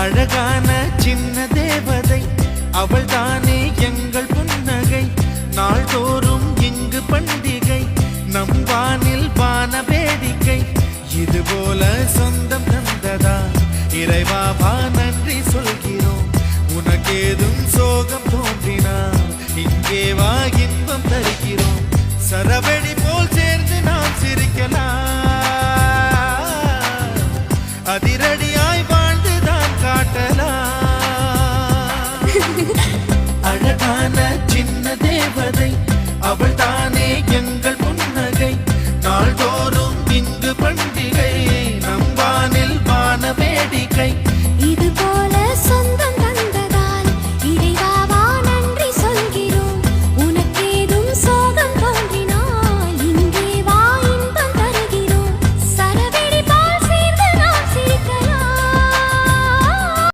அழகான சின்ன தேவதை அவள் தானே எங்கள் புன்னகை. நாள்தோறும் இங்கு பண்டிகை நம் வானில் வான வேடிக்கை. இது போல சொந்தம் தந்ததா? இறைவாபா நன்றி சொல்கிறோம். உனக்கேதும் சோகம் தோன்றினா இங்கே வா இன்பம் தருகிறோம். சரவணி போல் சேர்ந்து நாம் சிரிக்கலாம். அதிரடியாய் காட்டலாம் அழகான சின்ன தேவதை அவள் தானே எங்கள் புன்னகை. நாள்தோறும் இங்கு பண்டிகை நம்பானில் வான வேடிக்கை. இது